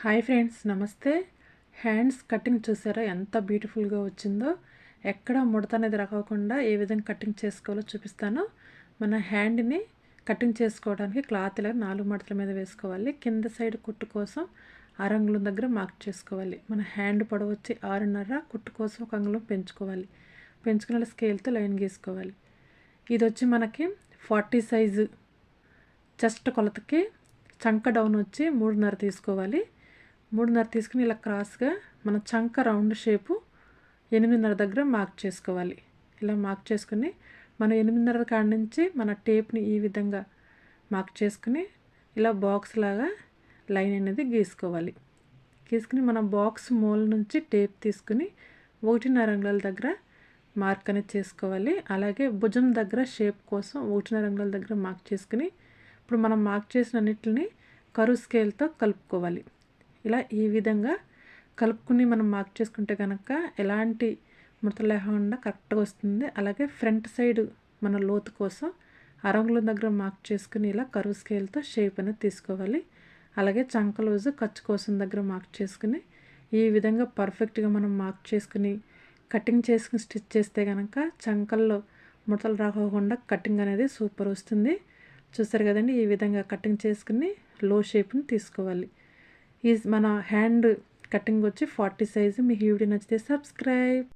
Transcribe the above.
Hi friends నమస్తే. Hands cutting చూసారా? ఎంత బ్యూటిఫుల్గా వచ్చిందో. ఎక్కడ ముడత అనేది రాకోకుండా ఏ విధంగా కటింగ్ చేసుకోవాలో చూపిస్తాను. మన హ్యాండ్ని కటింగ్ చేసుకోవడానికి క్లాత్ ఇలా నాలుగు మడతల మీద వేసుకోవాలి. కింద సైడ్ కుట్టు కోసం అరంగులం దగ్గర మార్క్ చేసుకోవాలి. మన హ్యాండ్ పొడవు వచ్చి ఆరున్నర కుట్టు కోసం ఒక అంగుళం పెంచుకోవాలి. పెంచుకున్న స్కేల్తో లైన్ గీసుకోవాలి. ఇది వచ్చి మనకి ఫార్టీ సైజు. చెస్ట్ కొలతకి చంక డౌన్ వచ్చి మూడున్నర తీసుకోవాలి. మూడున్నర తీసుకుని ఇలా క్రాస్గా మన చంక రౌండ్ షేపు ఎనిమిదిన్నర దగ్గర మార్క్ చేసుకోవాలి. ఇలా మార్క్ చేసుకుని మనం ఎనిమిదిన్నర కాడ నుంచి మన టేప్ని ఈ విధంగా మార్క్ చేసుకుని ఇలా బాక్స్ లాగా లైన్ అనేది గీసుకోవాలి. గీసుకుని మన బాక్స్ మూల నుంచి టేప్ తీసుకుని ఒకటిన్నర అంగుళాల దగ్గర మార్క్ అనేది చేసుకోవాలి. అలాగే భుజం దగ్గర షేప్ కోసం ఒకటిన్నర అంగుళాల దగ్గర మార్క్ చేసుకుని ఇప్పుడు మనం మార్క్ చేసిన అన్నిటిని కరువు స్కేల్తో కలుపుకోవాలి. ఇలా ఈ విధంగా కలుపుకుని మనం మార్క్ చేసుకుంటే కనుక ఎలాంటి ముడత లేకుండా కరెక్ట్గా వస్తుంది. అలాగే ఫ్రంట్ సైడ్ మన లోతు కోసం అరంగుల దగ్గర మార్క్ చేసుకుని ఇలా కరువు స్కేల్తో షేప్ అనేది తీసుకోవాలి. అలాగే చంకలూజు ఖర్చు కోసం దగ్గర మార్క్ చేసుకుని ఈ విధంగా పర్ఫెక్ట్గా మనం మార్క్ చేసుకుని కటింగ్ చేసుకుని స్టిచ్ చేస్తే కనుక చంకల్లో ముడతలు రాకోకుండా కటింగ్ అనేది సూపర్ వస్తుంది. చూస్తారు కదండి? ఈ విధంగా కటింగ్ చేసుకుని లో షేప్ని తీసుకోవాలి. ఈజ్ మన హ్యాండ్ కటింగ్ వచ్చి ఫార్టీ సైజు మీ హీవిడి నచ్చితే సబ్స్క్రైబ్